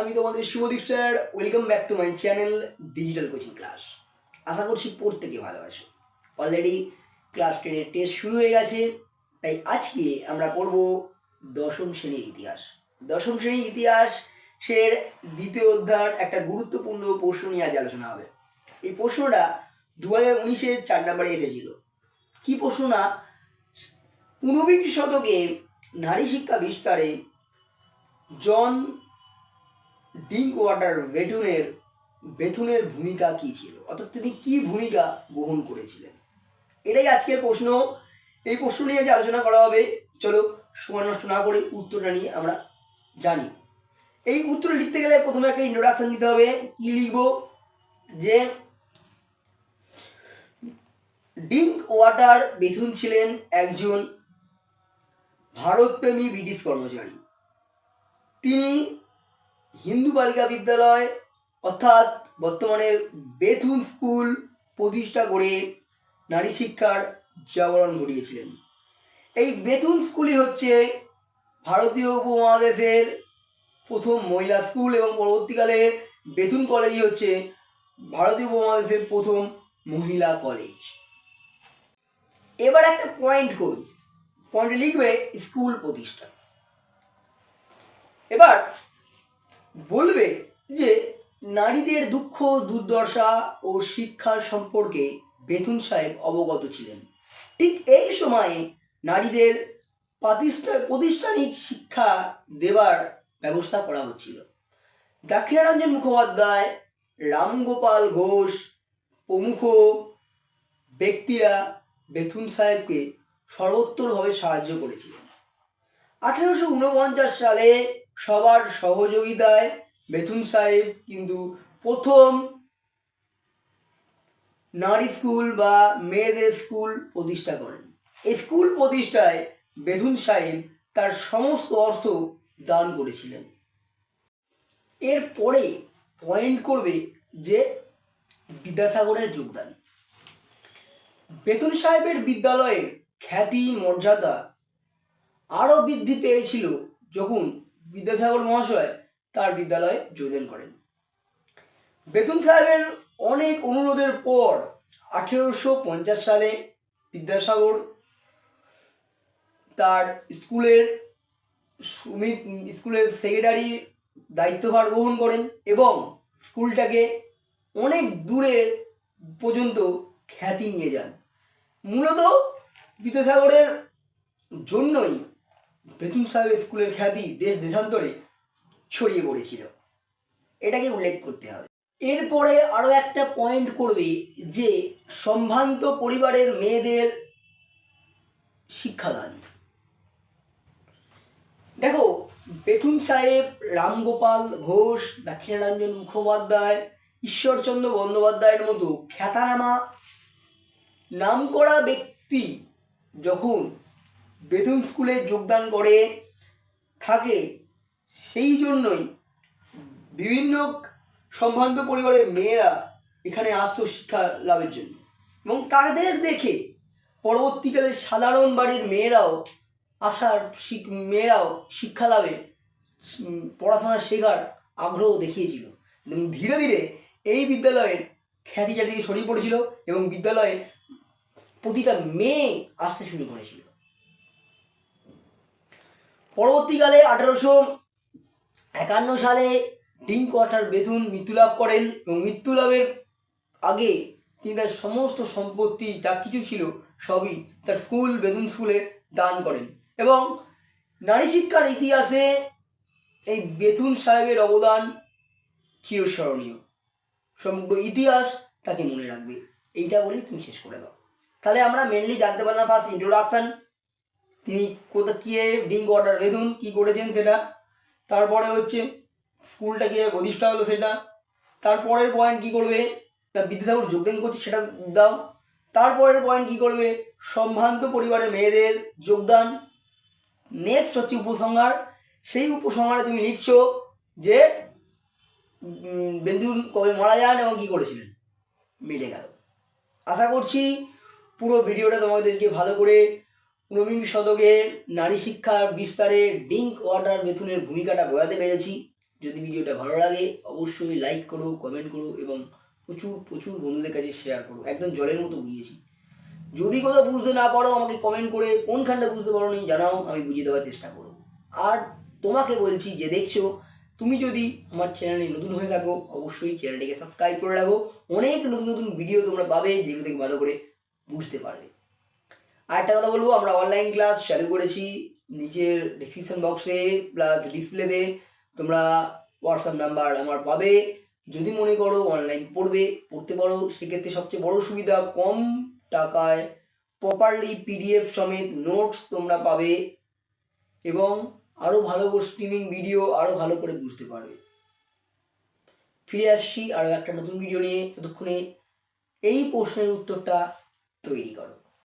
আমি তোমাদের Subhadip sir welcome back to my channel digital coaching class আশা করছি প্রত্যেকে ভালোবাসো অলরেডি ক্লাস টেনের টেস্ট শুরু হয়ে গেছে, তাই আজকে আমরা পড়ব দশম শ্রেণির ইতিহাস। দশম শ্রেণির ইতিহাস সের দ্বিতীয় অধ্যায় একটা গুরুত্বপূর্ণ প্রশ্ন নিয়ে আজ আলোচনা হবে। এই প্রশ্নটা দু হাজার উনিশের চার নম্বরে এসেছিল। কি প্রশ্ন না? ঊনবিংশ শতকে নারী শিক্ষা বিস্তারে জন ডিঙ্ক ওয়াটার বেটুনের, বেথুনের ভূমিকা কী ছিল? অর্থাৎ তিনি কী ভূমিকা গ্রহণ করেছিলেন? এটাই আজকের প্রশ্ন। এই প্রশ্ন নিয়ে যে আলোচনা করা হবে, চলো সময় নষ্ট না করে উত্তরটা নিয়ে আমরা জানি। এই উত্তর লিখতে গেলে প্রথমে একটা ইন্ট্রোডাকশন দিতে হবে। কি লিখব? যে ডিঙ্ক ওয়াটার বেথুন ছিলেন একজন ভারতপ্রেমী ব্রিটিশ কর্মচারী। তিনি হিন্দু বালিকা বিদ্যালয় অর্থাৎ বর্তমানের বেথুন স্কুল প্রতিষ্ঠা করে নারী শিক্ষার জাগরণ ঘটিয়েছিলেন। এই বেথুন স্কুলই হচ্ছে ভারতীয় উপমহাদেশের প্রথম মহিলা স্কুল এবং পরবর্তীকালে বেথুন কলেজই হচ্ছে ভারতীয় উপমহাদেশের প্রথম মহিলা কলেজ। এবার একটা পয়েন্ট করুন পয়েন্টে লিখবে স্কুল প্রতিষ্ঠা। এবার বলবে যে নারীদের দুঃখ, দুর্দশা ও শিক্ষার সম্পর্কে বেথুন সাহেব অবগত ছিলেন। ঠিক এই সময়ে নারীদের প্রাতিষ্ঠা প্রতিষ্ঠানিক শিক্ষা দেবার ব্যবস্থা করা হচ্ছিল। দাক্ষিণারঞ্জন মুখোপাধ্যায়, রামগোপাল ঘোষ প্রমুখ ব্যক্তিরা বেথুন সাহেবকে সর্বোত্তরভাবে সাহায্য করেছিলেন। আঠেরোশো উনপঞ্চাশ সালে সবার সহযোগিতায় বেথুন সাহেব কিন্তু প্রথম নারী স্কুল বা মেয়েদের স্কুল প্রতিষ্ঠা করেন। এই স্কুল প্রতিষ্ঠায় বেথুন সাহেব তার সমস্ত অর্থ দান করেছিলেন। এরপরে পয়েন্ট করবে যে বিদ্যাসাগরের যোগদান। বেতন সাহেবের বিদ্যালয়ের খ্যাতি, মর্যাদা আরও বৃদ্ধি পেয়েছিল যখন বিদ্যাসাগর মহাশয় তার বিদ্যালয়ে যোগদান করেন। বেতন সাহেবের অনেক অনুরোধের পর আঠেরোশো পঞ্চাশ সালে বিদ্যাসাগর তার স্কুলের সুমি- স্কুলের সেক্রেটারি দায়িত্বভার গ্রহণ করেন এবং স্কুলটাকে অনেক দূরে পর্যন্ত খ্যাতি নিয়ে যান। মূলত বিদ্যাসাগরের জন্যই বেতুন সাহেব স্কুলের খ্যাতি দেশ দেশান্তরে ছড়িয়ে পড়েছিল। এটাকে উল্লেখ করতে হবে। এরপরে আরও একটা পয়েন্ট করবে যে সম্ভ্রান্ত পরিবারের মেয়েদের শিক্ষাদান। দেখো বেথুন সাহেব, রামগোপাল ঘোষ, দক্ষিণারঞ্জন মুখোপাধ্যায়, ঈশ্বরচন্দ্র বন্দ্যোপাধ্যায়ের মতো খ্যাতানামা নামকরা ব্যক্তি যখন বেথুন স্কুলে যোগদান করে থাকে। সেই জন্যই বিভিন্ন সম্ভ্রান্ত পরিবারের মেয়েরা এখানে আসতো শিক্ষা লাভের জন্য। এবং তাদের দেখে পরবর্তীকালে সাধারণ বাড়ির মেয়েরাও আসার মেয়েরাও শিক্ষা লাভে পড়াশোনা শেখার আগ্রহ দেখিয়েছিল। এবং ধীরে ধীরে এই বিদ্যালয়ের খ্যাতি চারিদিকে ছড়িয়ে পড়েছিল এবং বিদ্যালয়ে প্রতিটা মেয়ে আসতে শুরু করেছিল। পরবর্তীকালে আঠারোশো একান্ন সালে ডিঙ্ক ওয়াটার বেথুন মৃত্যুলাভ করেন এবং মৃত্যুলাভের আগে তিনি তার সমস্ত সম্পত্তি, যা কিছু ছিল সবই তার স্কুল, বেথুন স্কুলে দান করেন এবং নারী শিক্ষার ইতিহাসে এই বেথুন সাহেবের অবদান চিরস্মরণীয়। সমগ্র ইতিহাস তাকে মনে রাখবে। এইটা বলেই তুমি শেষ করে দাও। তাহলে আমরা মেনলি জানতে পারলাম ফার্স্ট ইন্ট্রোডাকশান তিনি কোথা কী ডিঙ্ক অর্ডার বেথুন কী করেছেন সেটা। তারপরে হচ্ছে স্কুলটা কীভাবে প্রতিষ্ঠা হলো সেটা। তারপরের পয়েন্ট কী করবে? তা বিদ্যাসাগর যোগদান করছে, সেটা দাও। তারপরের পয়েন্ট কী করবে? সম্ভ্রান্ত পরিবারের মেয়েদের যোগদান। নেক্সট হচ্ছে উপসংহার। সেই উপসংহারে তুমি লিখছো যে বেন্দুন কবে মারা যান এবং কী করেছিলেন? মিটে গেল। আশা করছি পুরো ভিডিওটা তোমাদেরকে ভালো করে ঊনবিংশ শতকের নারী শিক্ষার বিস্তারে ডিঙ্ক ওয়াটার বেথুনের ভূমিকাটা বোঝাতে পেরেছি। যদি ভিডিওটা ভালো লাগে, অবশ্যই লাইক করো কমেন্ট করো এবং প্রচুর প্রচুর বন্ধুদের কাছে শেয়ার করো। একদম জলের মতো বুঝিয়েছি। যদি কোথাও বুঝতে না পারো, আমাকে কমেন্ট করে কোনখানটা বুঝতে পারো নি জানাও, আমি বুঝিয়ে দেওয়ার চেষ্টা করব। আর তোমাকে বলছি যে দেখছ, তুমি যদি আমার চ্যানেলে নতুন হয়ে থাকো, অবশ্যই চ্যানেলটিকে সাবস্ক্রাইব করে রাখো। অনেক নতুন নতুন ভিডিও তোমরা পাবে, যেগুলো থেকে ভালো করে বুঝতে পারবে। আর একটা কথা বলব, আমরা অনলাইন ক্লাস চালু করেছি নিচের ডিসক্রিপশন বক্সে প্লাস ডিসপ্লেতে তোমরা হোয়াটসঅ্যাপ নাম্বার আমার পাবে। যদি মনে করো অনলাইন পড়বে, পড়তে পারো, সেক্ষেত্রে সবচেয়ে বড় সুবিধা কম টাকায় প্রপারলি পিডিএফ সমেত নোটস তোমরা পাবে এবং আরও ভালো করে স্ট্রিমিং ভিডিও আরও ভালো করে বুঝতে পারবে। ফিরে আসছি আরও একটা নতুন ভিডিও নিয়ে, ততক্ষণে এই প্রশ্নের উত্তরটা তৈরি করো।